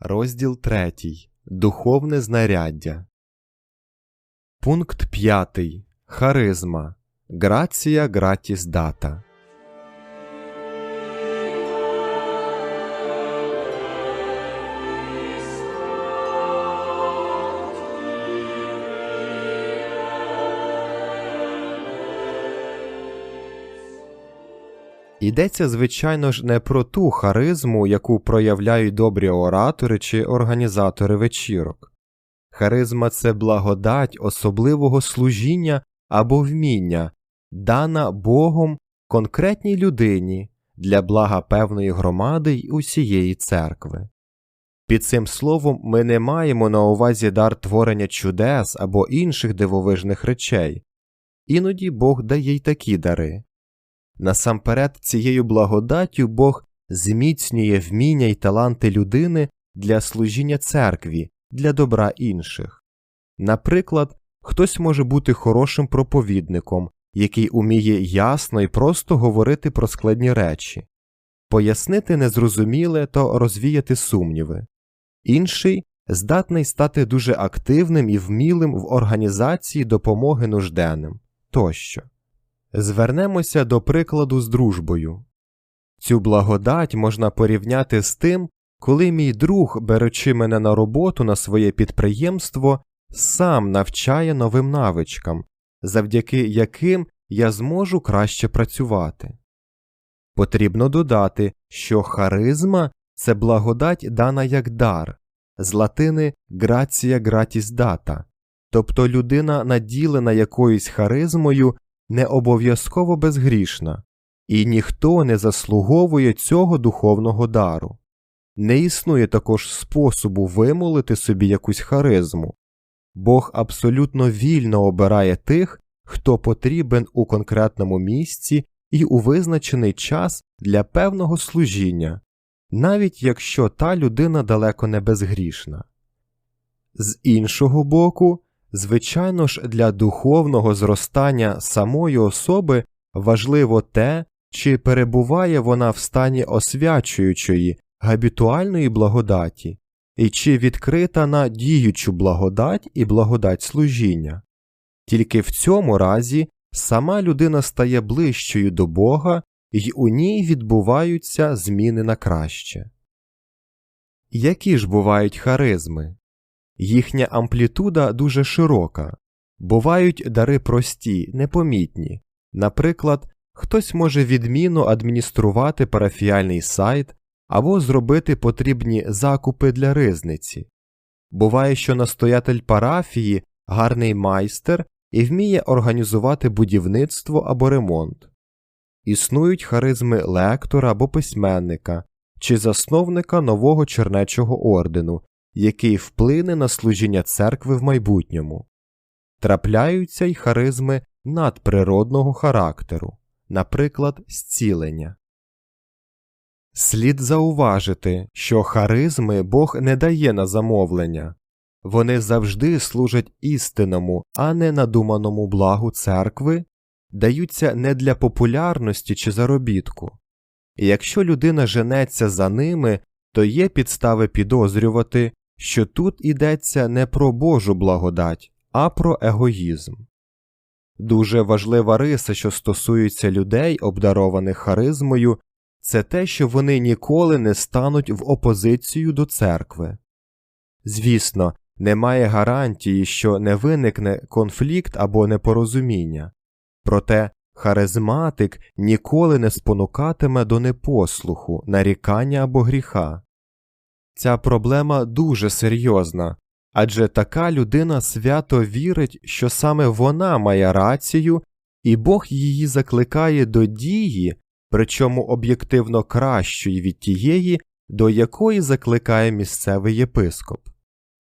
Розділ 3. Духовне знаряддя. Пункт 5. Харизма. Грація гратіс дата. Йдеться, звичайно ж, не про ту харизму, яку проявляють добрі оратори чи організатори вечірок. Харизма це благодать особливого служіння або вміння, дана Богом конкретній людині для блага певної громади й усієї церкви. Під цим словом ми не маємо на увазі дар творення чудес або інших дивовижних речей, іноді Бог дає й такі дари. Насамперед, цією благодаттю Бог зміцнює вміння й таланти людини для служіння церкві, для добра інших. Наприклад, хтось може бути хорошим проповідником, який уміє ясно і просто говорити про складні речі, пояснити незрозуміле та розвіяти сумніви. Інший здатний стати дуже активним і вмілим в організації допомоги нужденним тощо. Звернемося до прикладу з дружбою. Цю благодать можна порівняти з тим, коли мій друг, беручи мене на роботу на своє підприємство, сам навчає новим навичкам, завдяки яким я зможу краще працювати. Потрібно додати, що харизма це благодать дана як дар, з латини грація гратіс дата, тобто людина, наділена якоюсь харизмою, не обов'язково безгрішна, і ніхто не заслуговує цього духовного дару. Не існує також способу вимолити собі якусь харизму. Бог абсолютно вільно обирає тих, хто потрібен у конкретному місці і у визначений час для певного служіння, навіть якщо та людина далеко не безгрішна. З іншого боку, Звичайно ж, для духовного зростання самої особи важливо те, чи перебуває вона в стані освячуючої, габітуальної благодаті, і чи відкрита на діючу благодать і благодать служіння. Тільки в цьому разі сама людина стає ближчою до Бога, і у ній відбуваються зміни на краще. Які ж бувають харизми? Їхня амплітуда дуже широка, бувають дари прості, непомітні. Наприклад, хтось може відмінно адмініструвати парафіальний сайт або зробити потрібні закупи для ризниці. Буває, що настоятель парафії гарний майстер і вміє організувати будівництво або ремонт. Існують харизми лектора або письменника чи засновника нового чернечого ордену який вплине на служіння церкви в майбутньому. Трапляються й харизми надприродного характеру, наприклад, зцілення. Слід зауважити, що харизми Бог не дає на замовлення, вони завжди служать істинному, а не надуманому благу церкви, даються не для популярності чи заробітку. І якщо людина женеться за ними, то є підстави підозрювати, що тут йдеться не про Божу благодать, а про егоїзм. Дуже важлива риса, що стосується людей, обдарованих харизмою, це те, що вони ніколи не стануть в опозицію до церкви. Звісно, немає гарантії, що не виникне конфлікт або непорозуміння, проте харизматик ніколи не спонукатиме до непослуху, нарікання або гріха. Ця проблема дуже серйозна, адже така людина свято вірить, що саме вона має рацію, і Бог її закликає до дії, причому об'єктивно кращої від тієї, до якої закликає місцевий єпископ.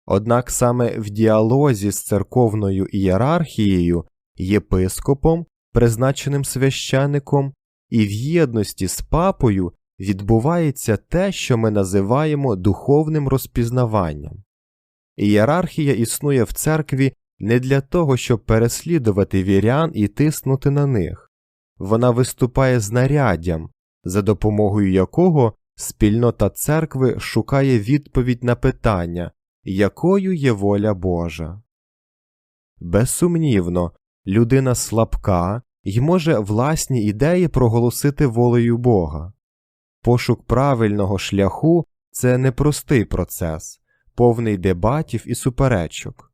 Однак саме в діалозі з церковною ієрархією, єпископом, призначеним священником, і в єдності з папою відбувається те, що ми називаємо духовним розпізнаванням. Ієрархія існує в церкві не для того, щоб переслідувати вірян і тиснути на них, вона виступає знаряддям, за допомогою якого спільнота церкви шукає відповідь на питання, якою є воля Божа. Безсумнівно, людина слабка й може власні ідеї проголосити волею Бога. Пошук правильного шляху це непростий процес, повний дебатів і суперечок.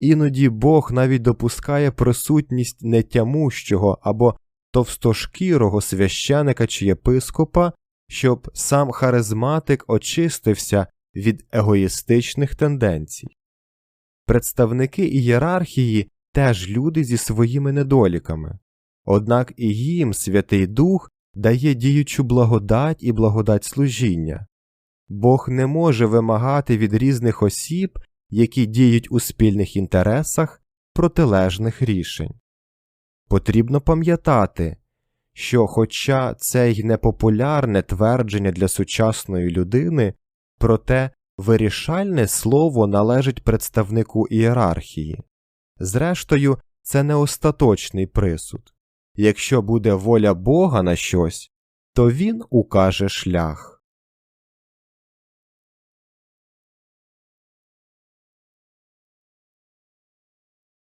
Іноді Бог навіть допускає присутність нетямущого або товстошкірого священика чи єпископа, щоб сам харизматик очистився від егоїстичних тенденцій. Представники ієрархії теж люди зі своїми недоліками, однак і їм Святий Дух дає діючу благодать і благодать служіння. Бог не може вимагати від різних осіб, які діють у спільних інтересах, протилежних рішень. Потрібно пам'ятати, що, хоча це й непопулярне твердження для сучасної людини, проте вирішальне слово належить представнику ієрархії. Зрештою, це не остаточний присуд. Якщо буде воля Бога на щось, то він укаже шлях.